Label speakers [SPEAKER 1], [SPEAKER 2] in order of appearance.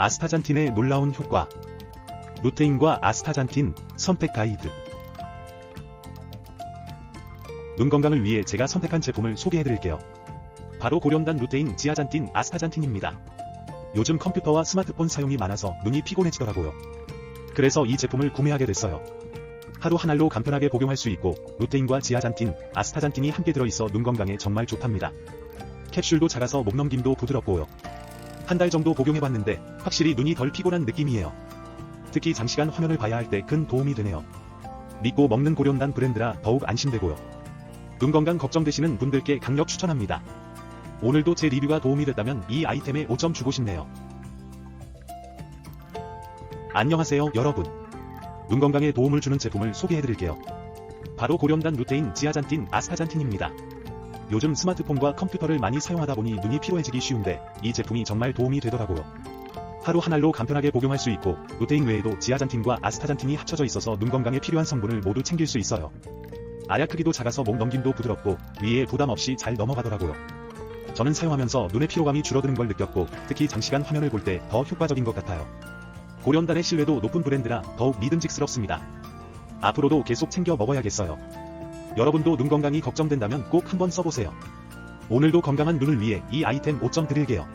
[SPEAKER 1] 아스타잔틴의 놀라운 효과. 루테인과 아스타잔틴 선택 가이드. 눈 건강을 위해 제가 선택한 제품을 소개해드릴게요. 바로 고렴단 루테인 지아잔틴 아스타잔틴입니다. 요즘 컴퓨터와 스마트폰 사용이 많아서 눈이 피곤해지더라고요. 그래서 이 제품을 구매하게 됐어요. 하루 한 알로 간편하게 복용할 수 있고 루테인과 지아잔틴, 아스타잔틴이 함께 들어있어 눈 건강에 정말 좋답니다. 캡슐도 작아서 목 넘김도 부드럽고요. 한 달 정도 복용해봤는데 확실히 눈이 덜 피곤한 느낌이에요. 특히 장시간 화면을 봐야 할 때 큰 도움이 되네요. 믿고 먹는 고렴단 브랜드라 더욱 안심되고요. 눈 건강 걱정되시는 분들께 강력 추천합니다. 오늘도 제 리뷰가 도움이 됐다면 이 아이템에 5점 주고 싶네요. 안녕하세요 여러분. 눈 건강에 도움을 주는 제품을 소개해드릴게요. 바로 고렴단 루테인 지아잔틴 아스타잔틴입니다. 요즘 스마트폰과 컴퓨터를 많이 사용하다 보니 눈이 피로해지기 쉬운데 이 제품이 정말 도움이 되더라고요. 하루 한 알로 간편하게 복용할 수 있고 루테인 외에도 지아잔틴과 아스타잔틴이 합쳐져 있어서 눈 건강에 필요한 성분을 모두 챙길 수 있어요. 알약 크기도 작아서 목 넘김도 부드럽고 위에 부담 없이 잘 넘어가더라고요. 저는 사용하면서 눈의 피로감이 줄어드는 걸 느꼈고 특히 장시간 화면을 볼 때 더 효과적인 것 같아요. 고련단의 신뢰도 높은 브랜드라 더욱 믿음직스럽습니다. 앞으로도 계속 챙겨 먹어야겠어요. 여러분도 눈 건강이 걱정된다면 꼭 한번 써보세요. 오늘도 건강한 눈을 위해 이 아이템 5점 드릴게요.